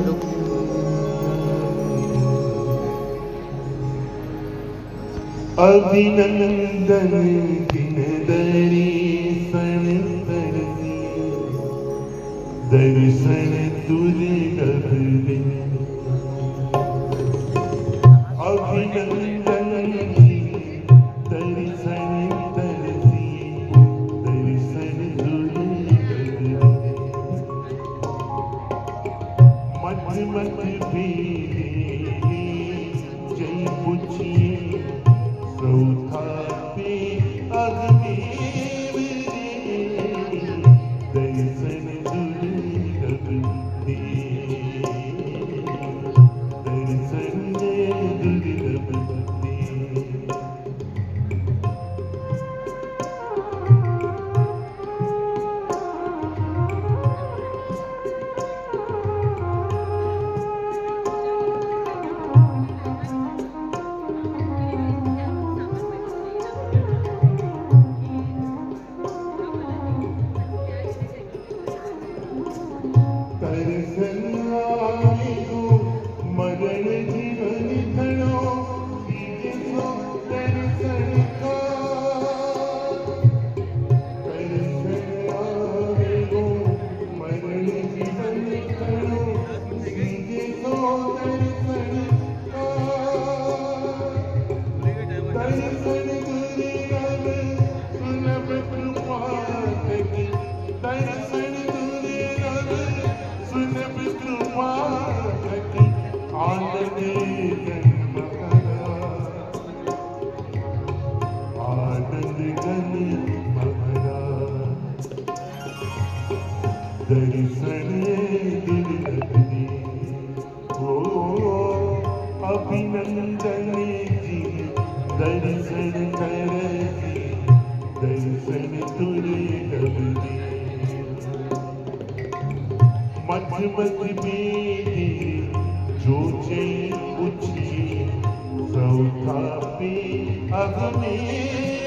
లేదు అభినందన దర్శన తురి కభిని મધમત મેરી જોજે પૂછી સૌ કાપી અગમે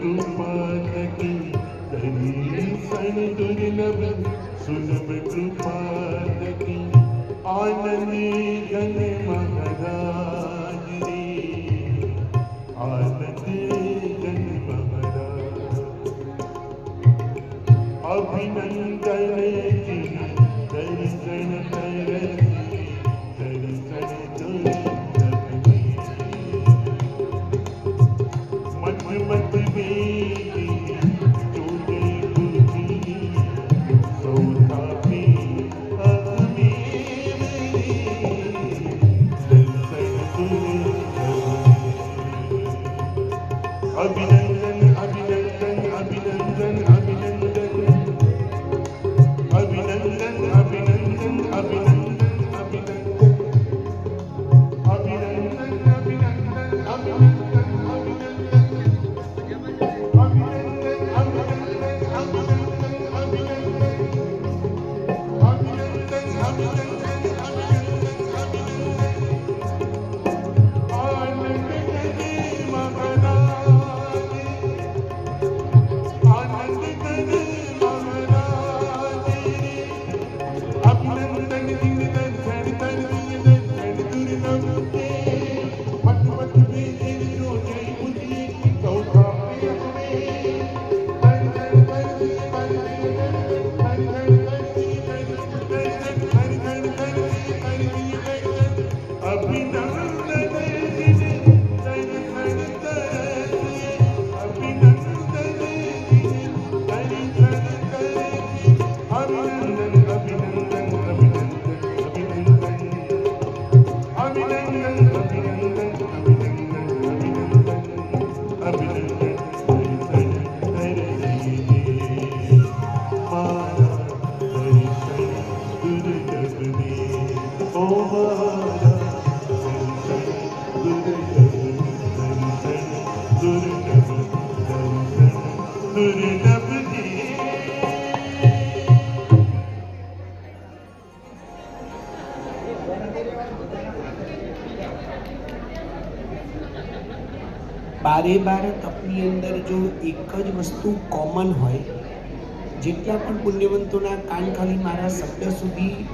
कृपाकी धनी सन दुर्लभ सुलभ कृपाकी आनंदी धन બારે બાર તપની અંદર જો એક જ વસ્તુ કોમન હોય, જેટલા પણ પુણ્યવંતોના કાન ખાલી મારા શબ્દ સુધી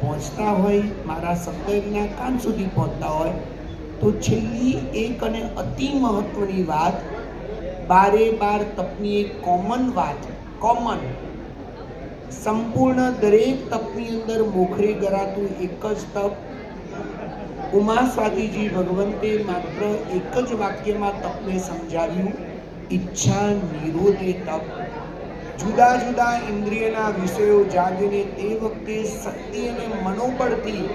પહોંચતા હોય, મારા શબ્દના કાન સુધી પહોંચતા હોય, તો છેલ્લી એક અને અતિ મહત્વની વાત, બારે બાર તપની એક કોમન વાત કોમન સંપૂર્ણ દરેક તપની અંદર મોખરે ગરાતું એક જ તપ ઉમા સ્વાતિજી ભગવંતે માત્ર એક જ વાક્યમાં તપને સમજાવ્યું, ઈચ્છા નિરોધે તપ. જુદા જુદા ઇન્દ્રિયના વિષયો જાગીને તે વખતે શક્તિ અને મનોબળથી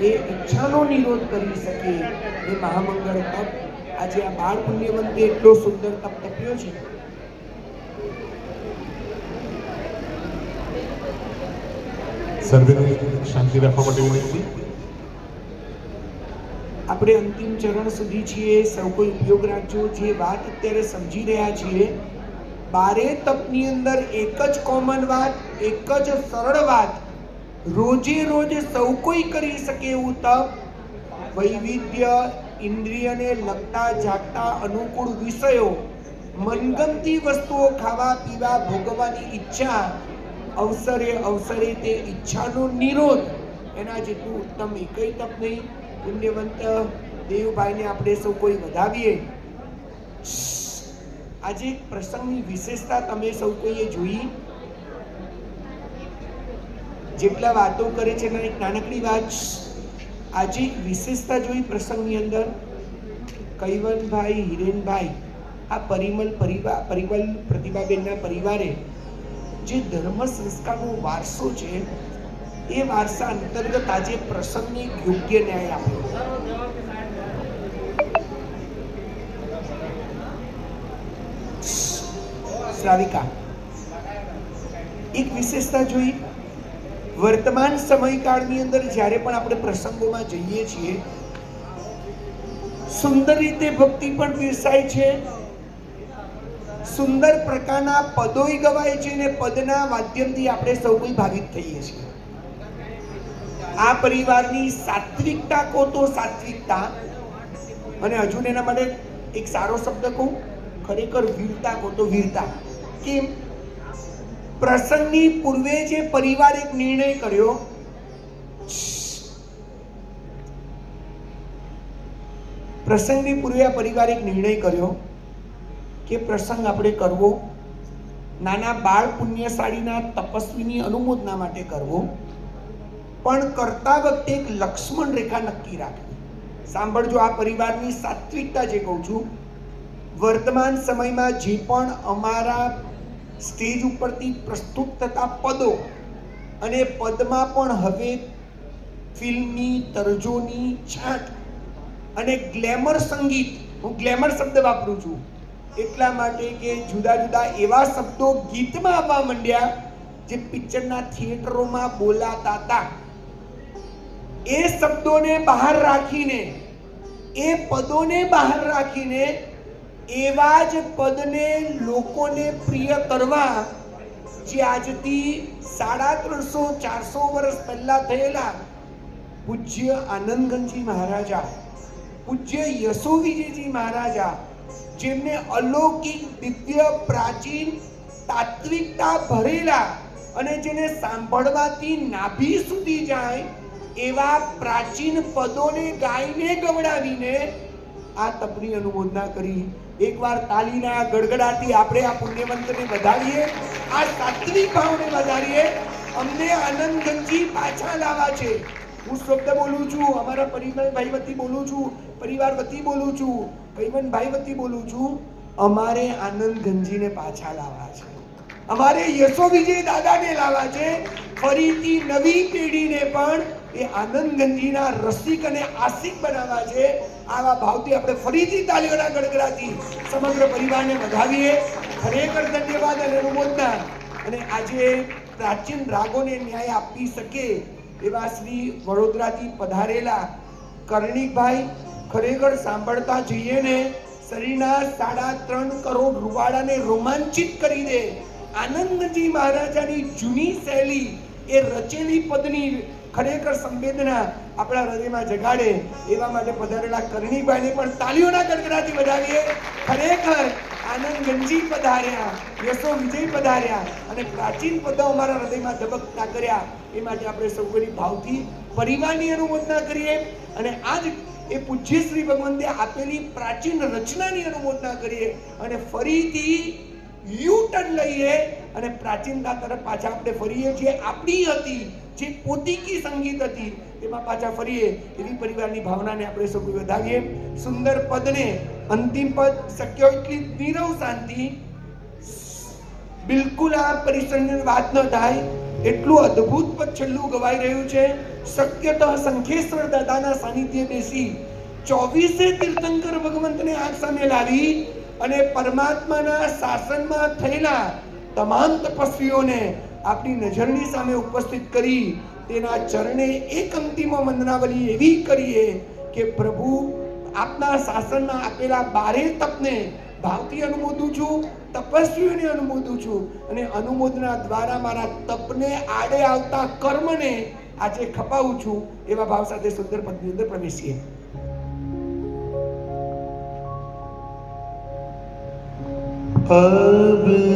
એ ઈચ્છાનો નિરોધ કરી શકે એ મહામંગળ તપ. આજે આ બાળ પુણ્યવંતે એટલો સુંદર તપ તપ્યો છે. સર્વેને શાંતિ રાખવા માટે વિનંતી. આપણે અંતિમ ચરણ સુધી છીએ, સૌ કોઈ ઉપયોગ રાખજો. જે વાત અત્યારે સમજી રહ્યા છીએ, બારે તપની અંદર એક જ કોમન વાત, એક જ સરળ વાત. રોજે રોજ સૌ કોઈ કરી શકે એવું તપ. વૈવિધ્ય, ઇન્દ્રિયને લગતા, જાગતા, અનુકૂળ વિષયો, મનગમતી વસ્તુઓ ખાવા, પીવા, ભોગવવાની ઈચ્છા, અવસરે અવસરે તે ઈચ્છાનો નિરોધ. એના જેટલું ઉત્તમ એકઈ તપ નહીં. પુણ્યવંત દેવભાઈને આપણે સૌ કોઈ વધાવીએ. આજે એક પ્રસંગની વિશેષતા તમે સૌ કોઈએ જોઈ. જેટલા વાતો કરે છે એક નાનકડી વાત આજે વિશેષતા જોઈ પ્રસંગની અંદર. કૈવનભાઈ હિરેનભાઈ, આ પરિમલ પરિવાર પરિમલ પ્રતિભાબેનના પરિવારે જે ધર્મ સંસ્કારનો વારસો છે એ વારસા અંતર્ગત આજે પ્રસંગને યોગ્ય ન્યાય આપ્યો શ્રાવિકા, એક વિશેષતા જોઈ. વર્તમાન સમયકાળની અંદર જ્યારે પણ આપણે પ્રસંગોમાં જઈએ છીએ, સુંદર રીતે ભક્તિ પણ પીરસાય છે. સુંદર પ્રકારના પદોય ગવાય છે અને પદના માધ્યમથી આપણે સૌ કોઈ ભાવિત થઈએ છીએ. આ પરિવારની સાત્વિકતા કહો તો સાત્વિકતા. અને હજુ એના માટે એક સારો શબ્દ કહું, ખરેખર વીરતા કહો તો વીરતા. કેમ? પ્રસંગની પૂર્વે જે પરિવાર એક નિર્ણય કર્યો, પ્રસંગની પૂર્વે આ પરિવારે એક નિર્ણય કર્યો કે પ્રસંગ આપણે કરવો, નાના બાળ પુણ્યશાળીના તપસ્વીની અનુમોદના માટે કરવો. પણ કરતા વખતે એક લક્ષ્મણ રેખા નક્કી રાખવી. સાંભળજો આ પરિવારની સાત્વિકતા જે કહું છું. વર્તમાન સમયમાં જે પણ અમારા સ્ટેજ ઉપરથી પ્રસ્તુત થતા પદો અને પદમાં પણ હવે ફિલ્મની તરજોની છાંટ અને ગ્લેમર સંગીત, હું ગ્લેમર શબ્દ વાપરું છું. એટલા માટે કે જુદા જુદા એવા શબ્દો ગીતમાં આવવા માંડ્યા જે પિક્ચરના થિયેટરોમાં બોલાતા હતા. એ શબ્દોને બહાર રાખીને, એ પદોને બહાર રાખીને, એવા જ પદને લોકોને પ્રિય કરવા જે આજથી સાડા ત્રણસો, ચારસો વર્ષ પહેલા થયેલા પૂજ્ય આનંદગંજી મહારાજા, પૂજ્ય યશો વિજયજી મહારાજા, જેમને અલૌકિક, દિવ્ય, પ્રાચીન, તાત્વિકતા ભરેલા અને જેને સાંભળવાથી નાભી સુધી જાય એવા પ્રાચીન પદોને ગાઈને ગવડાવીને આ તપની અનુમોદના કરી. એકવાર તાલીના ગડગડાથી આપણે આ પુણ્યવંતને વધારીએ આ સાત્વિક ભાવને વધારીએ, અમને આનંદગંજી પાછા લાવવા છે. હું શબ્દ બોલું છું, અમારા પરિમલભાઈ વતી બોલું છું, પરિવાર વતી બોલું છું કૈવનભાઈ વતી બોલું છું, અમારે આનંદ ગંજીને પાછા લાવવા છે. અમારે યશો વિજય દાદાને લાવવા છે. ફરીથી નવી પેઢીને પણ એ આનંદગંજીના રસિક અને આશિક બનાવવા છે. આવા ભાવથી આપણે ફરીથી તાલીઓના ગડગડાથી સમગ્ર પરિવારને વધાવીએ. ખરેખર ધન્યવાદ અને અનુમોદના. અને આજે પ્રાચીન રાગોને ન્યાય આપી શકે એવા શ્રી વડોદરાથી પધારેલા કર્ણિકભાઈ ખરેખર સાંભળતા જઈએ ને, શરીરના સાડા ત્રણ કરોડ રૂવાડાને રોમાંચિત કરી દે. આનંદજી મહારાજાની જૂની શૈલી એ રચેલી પદની ખરેખર સંવેદના આપણા હૃદયમાં જગાડે એવા માટે પધારેલા કરણીભાઈને પણ તાલીઓના ગડગડાથી વધાવીએ. ખરેખર આનંદ ગંજી પધાર્યા, યશો વિજય પધાર્યા અને પ્રાચીન પદો અમારા હૃદયમાં ધબકતા કર્યા. એ માટે આપણે સૌની ભાવથી, પરિવારની અનુમોદના કરીએ અને આજ એ પૂજ્ય શ્રી ભગવંતે આપેલી પ્રાચીન રચનાની અનુમોદના કરીએ અને ફરીથી યુ લઈએ અને પ્રાચીનતા તરફ પાછા આપણે ફરીએ છીએ. આપણી હતી, જે પોતીકી સંગીત હતી, તેમાં પાછા ફરીએ. એવી પરિવારની ભાવનાને આપણે સૌ વધાવીએ સુંદર પદને અંતિમ પદ શક્ય એટલી નીરવ શાંતિ. બિલકુલ આ પરિસરની વાત ન થાય. એટલું અદ્ભુત પદ છેલ્લું ગવાઈ રહ્યું છે. શક્યતઃ સંખેશ્વર દાદાના સાનિધ્ય બેસી ચોવીસે તીર્થંકર ભગવંતને આંખ સામે લાવી અને પરમાત્માના શાસનમાં થયેલા તમામ તપસ્વીઓને આપણી નજરની સામે ઉપસ્થિત કરી તેના ચરણે એક અંતિમ વંદનાવલી એવી કરીએ કે પ્રભુ, આપના શાસનમાં આપેલા બારે તપને ભાવથી અનુમોદું છું, તપસ્વીઓને અનુમોદું છું અને અનુમોદના દ્વારા મારા તપને આડે આવતા કર્મને આજે ખપાવું છું એવા ભાવ સાથે સુંદર પદની અંદર પ્રવેશીએ. Pub.